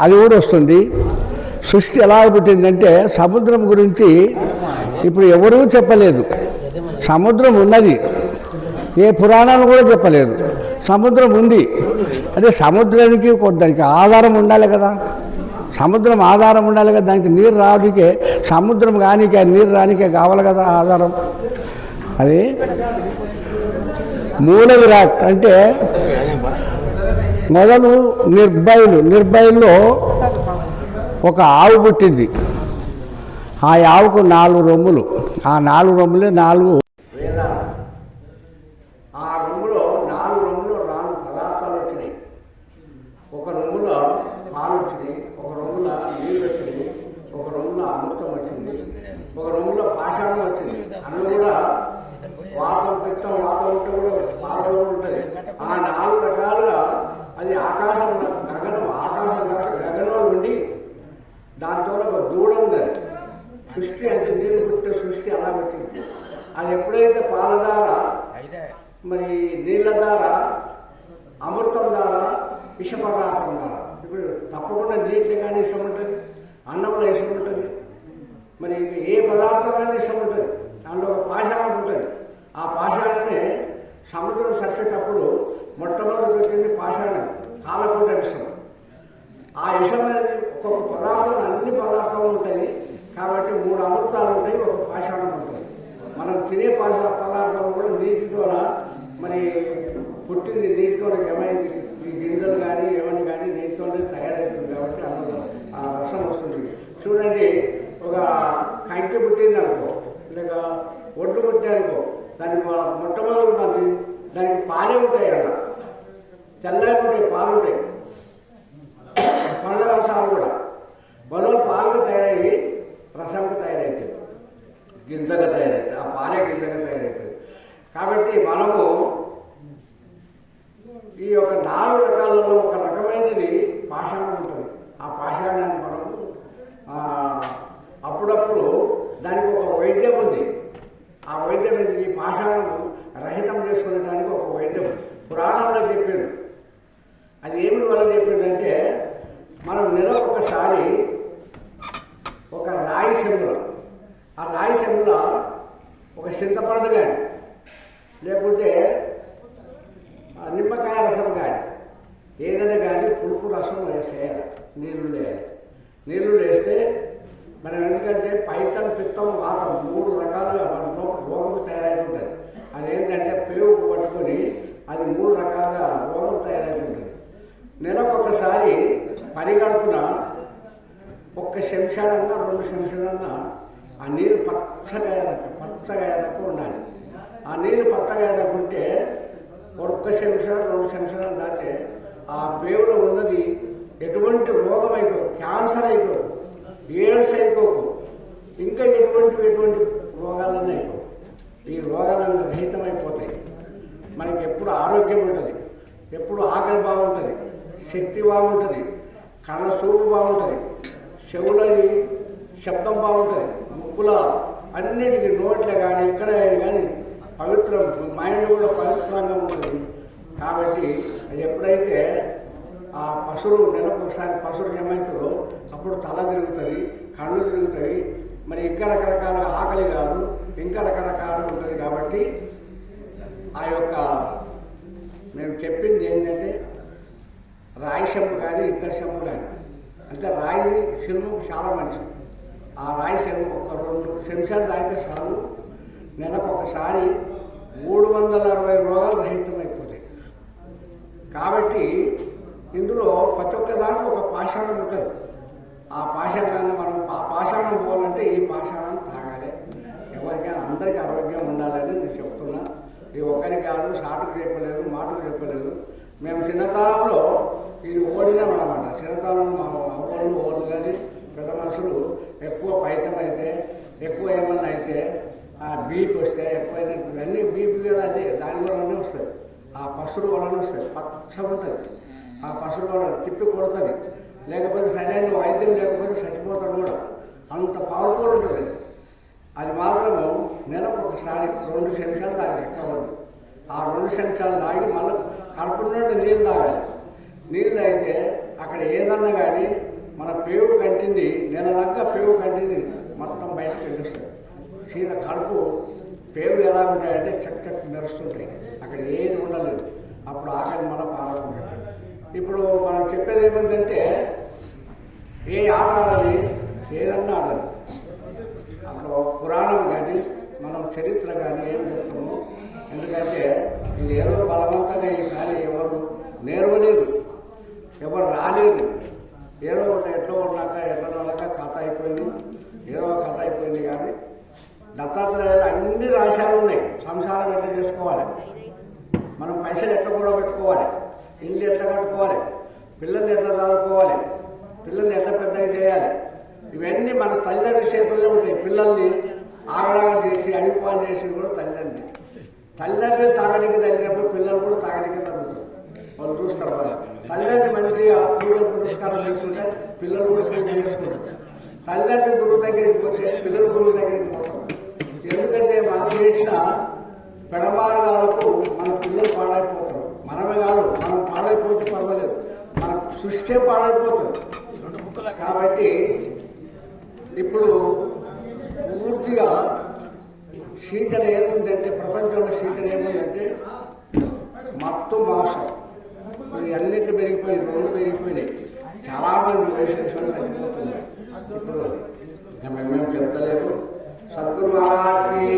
అది కూడా వస్తుంది. సృష్టి ఎలా పుట్టిందంటే సముద్రం గురించి ఇప్పుడు ఎవరూ చెప్పలేదు. సముద్రం ఉన్నది. ఏ పురాణాలు కూడా చెప్పలేదు. సముద్రం ఉంది. అదే సముద్రానికి కొద్దానికి ఆధారం ఉండాలి కదా. సముద్రం ఆధారం ఉండాలి కదా. దానికి నీరు రావడానికే సముద్రం కానికే నీరు రానికే కావాలి కదా ఆధారం. అది మూల విరాట్ అంటే మొదలు నిర్భయలు. నిర్భయంలో ఒక ఆవు పుట్టింది. ఆ ఆవుకు నాలుగు రొమ్ములు. ఆ నాలుగు రొమ్ములే నాలుగు ఆ రొమ్ములో నాలుగు రొమ్ములో నాలుగు పదార్థాలు వచ్చినాయి. ఒక రొమ్ములో పాలు వచ్చినాయి ఒక నీళ్ళు వచ్చినాయి ఒక అమృతం వచ్చింది ఒక రొమ్ములో పాషాణం వచ్చింది. అందులో కూడా వాతం పిత్తం వాతం ఉంటే కూడా పాషం ఉంటుంది. ఆ నాలుగు రకాలు అది ఆకాశం గగనం ఆకాశం కాక గగనంలో ఉండి దాంతో ఒక దూడ ఉన్నది సృష్టి అంటే నీళ్ళు పుట్టే సృష్టి అలా పెట్టింది. అది ఎప్పుడైతే పాల ద్వారా మరి నీళ్ళ ద్వారా అమృతం ద్వారా విష పదార్థం ద్వారా ఇప్పుడు తప్పకుండా నీటిలో కానీ ఇష్టం ఉంటుంది అన్నంలో ఇష్టం ఉంటుంది. మరి ఏ పదార్థమైనా ఇష్టం ఉంటుంది. దాంట్లో ఒక పాషాణం ఉంటుంది. ఆ పాషాణమే సముద్రం సరిచేటప్పుడు మొట్టమొదటి పెట్టింది పాషాణం కాలకోట విషం ఆ విషం అనేది ఒక్కొక్క పదార్థం అన్ని పదార్థాలు ఉంటాయి. కాబట్టి మూడు అమృతాలు ఉంటాయి ఒక పాషాణం ఉంటుంది. మనం తినే పాష పదార్థాలు కూడా నీటితో మరి పుట్టింది నీటితో ఏమైంది? ఈ గింజలు కానీ ఏమని కానీ నీటితోనే తయారవుతుంది కాబట్టి అందులో ఆ రసం వస్తుంది. చూడండి ఒక కంకి పుట్టింది అనుకో లేక ఒడ్డు పుట్టానుకో దానికి మొట్టమొదటి ఉంటుంది దానికి పాలే ఉంటాయి అలా. తెల్లగా ఉంటాయి పాలు ఉంటాయి. గింజగా తయారవుతుంది ఆ పాలే గింజగా తయారవుతుంది కాబట్టి మనము ఈ యొక్క నాలుగు రకాలలో ఒక రకమైనది పాషాణం ఉంటుంది. ఆ పాషాణాన్ని మనము ఆ, అప్పుడప్పుడు దానికి ఒక వైద్యం ఉంది ఆ వైద్యం ఏంటి? ఈ పాషాణం రహితం చేసుకునేదానికి ఒక వైద్యం పురాణంలో చెప్పాడు అది ఏమిటి వల్ల చెప్పిందంటే మనం నెల ఒకసారి ఒక రాయి చెంబుల ఆ రాయి చెంబుల ఒక చింతపండు కానీ లేకుంటే ఆ నిమ్మకాయ రసం కానీ ఏదైనా కానీ పులుపు రసం వేసేయాలి. నీళ్ళు వేయాలి నీళ్ళు వేస్తే మనం ఎందుకంటే పైతం పిత్తం వాతం మూడు రకాలుగా మన రోగం తయారవుతుంది అది ఏంటంటే పేరు పట్టుకొని అది మూడు రకాలుగా రోగం తయారైంటుంది నెలకొకసారి పరిగడుపున ఒక్క శంషాడన్నా రెండు శంషాడన్నా ఆ నీరు పచ్చగా ఎదక పచ్చగా ఉండాలి. ఆ నీరు పచ్చగా ఉంటే ఒక్క శంషాలు రెండు శంషాలు దాటే ఆ పేవులో ఉన్నది ఎటువంటి రోగం అయిపో క్యాన్సర్ అయిపో ఎయిడ్స్ అయిపోకు. ఇంకా ఎటువంటి ఎటువంటి రోగాలన్నీ అయిపో ఈ రోగాలన్నీ రహితమైపోతాయి. మనకి ఎప్పుడు ఆరోగ్యం ఉంటుంది ఎప్పుడు ఆకలి బాగుంటుంది శక్తి బాగుంటుంది కళ్ళ చూపు బాగుంటుంది చెవులని శబ్దం బాగుంటుంది ముక్కుల అన్నిటికీ నోట్లే కానీ ఇక్కడ కానీ పవిత్రం మైండ్ కూడా పవిత్రంగా ఉంటుంది. కాబట్టి అది ఎప్పుడైతే ఆ పశువులు నెలకు ఒకసారి పశువులు ఏమవుతుందో అప్పుడు తల తిరుగుతుంది కళ్ళు తిరుగుతాయి మరి ఇంకా రకరకాల ఆకలి కాదు ఇంకా రకరకాలు ఉంటుంది కాబట్టి ఆ యొక్క మేము చెప్పింది ఏంటంటే రాయి షంపు కానీ ఇద్దరు షంపు కానీ. అంటే రాయి శిల్ము చాలా మంచిది. ఆ రాయి శిల్ము ఒక రెండు చెంచాలు తాగితే చాలు. నెలకు ఒకసారి మూడు వందల అరవై రోగాలు రహితమైపోతాయి కాబట్టి ఇందులో ప్రతి ఒక్క దాంట్లో ఒక పాషాణం ఉంటుంది. ఆ పాషాణాన్ని మనం ఆ పాషాణం పోవాలంటే ఈ పాషాణం తాగాలి. ఎవరికైనా అందరికీ ఆరోగ్యం ఉండాలని నేను చెప్తున్నా. ఇది ఒకరి కాదు షాటుకు చెప్పలేదు మాటకు చెప్పలేదు. మేము చిన్నతనంలో ఇది ఓడినాం అనమాట చిన్నతనంలో మా అమ్మలు ఓడు కానీ పెద్ద మనుషులు ఎక్కువ పైతం అయితే ఎక్కువ ఏమన్నా అయితే ఆ బీపీ వస్తే ఎక్కువైతే ఇవన్నీ బీపీ కూడా అదే దాని వల్లనే వస్తుంది ఆ పసుడు వలన వస్తుంది పచ్చ ఉంటుంది ఆ పసుడు వలన తిప్పి కొడుతుంది. లేకపోతే సరైన వైద్యం లేకపోతే చచ్చిపోతాడు కూడా. అంత పవర్ఫుల్ ఉంటుంది. అది మాత్రము నెలకు ఒకసారి రెండు చెంచాలు తాగాలి ఎక్కువ. ఆ రెండు చెంచాలు తాగి మనం కడుపు నుండి నీళ్ళు తాగాలి. నీళ్ళు అయితే అక్కడ ఏదన్నా కానీ మన పేవు కంటింది నెల దాకా పేవు కంటింది మొత్తం బయటకు వెళ్ళిస్తుంది సీద కడుపు పేవు ఎలా ఉంటాయంటే చక్ చక్ మెరుస్తుంటాయి. అక్కడ ఏది ఉండలేదు. అప్పుడు ఆకలి మన పాల్గొంటాయి ఇప్పుడు మనం చెప్పేది ఏమిటంటే ఏ ఆట ఆడాలి ఏదన్నా ఆడాలి అక్కడ ఒక పురాణం కానీ మనం చరిత్ర కానీ ఏం చెప్తాము ఎందుకంటే ఇది ఎవరు బలవంతంగా ఈ కానీ ఎవరు నేర్వలేదు ఎవరు రాలేదు. ఏదో ఒకటి ఎట్లా ఉన్నాక ఎట్లా ఉన్నాక కథ అయిపోయింది ఏదో కథ అయిపోయింది కానీ దత్తాత్రేయాలు అన్ని రాశాలు ఉన్నాయి. సంసారం ఎట్లా చేసుకోవాలి? మనం పైసలు ఎట్లా కూడా పెట్టుకోవాలి ఇల్లు ఎట్లా కట్టుకోవాలి? పిల్లల్ని ఎట్లా చదువుకోవాలి? పిల్లల్ని ఎట్లా పెద్దగా చేయాలి? ఇవన్నీ మన తల్లిదండ్రుల చేతుల్లో ఉంటాయి పిల్లల్ని ఆగడాగా చేసి అడిపాలు చేసి కూడా తల్లిదండ్రి తల్లిదండ్రులు తాగడానికి తగినప్పుడు పిల్లలు కూడా తాగడానికి తగ్గుతారు వాళ్ళు చూస్తారు వాళ్ళు తల్లిదండ్రులు మంచిగా పూజ పురస్కారం చేసుకుంటే పిల్లలు కూడా పూజ చేసుకుంటారు. తల్లిదండ్రులు గురువు దగ్గరికి పోతే పిల్లలు గురువు దగ్గరికి పోతారు. ఎందుకంటే మనం చేసిన పెడమార్గాలకు మన పిల్లలు పాడైపోతారు. మనమే కాదు మనం పాడైపోతే పర్వాలేదు. మన సృష్టి పాడైపోతుంది. కాబట్టి ఇప్పుడు పూర్తిగా శీతల ఏముందంటే ప్రపంచంలో శీతల ఏముందంటే మత్తు భాష ఇది అన్నింటి పెరిగిపోయి రోడ్లు పెరిగిపోయినాయి. చాలా మంది ఇప్పుడు మేము చెప్తలేము సద్గురు మహారాజ్కి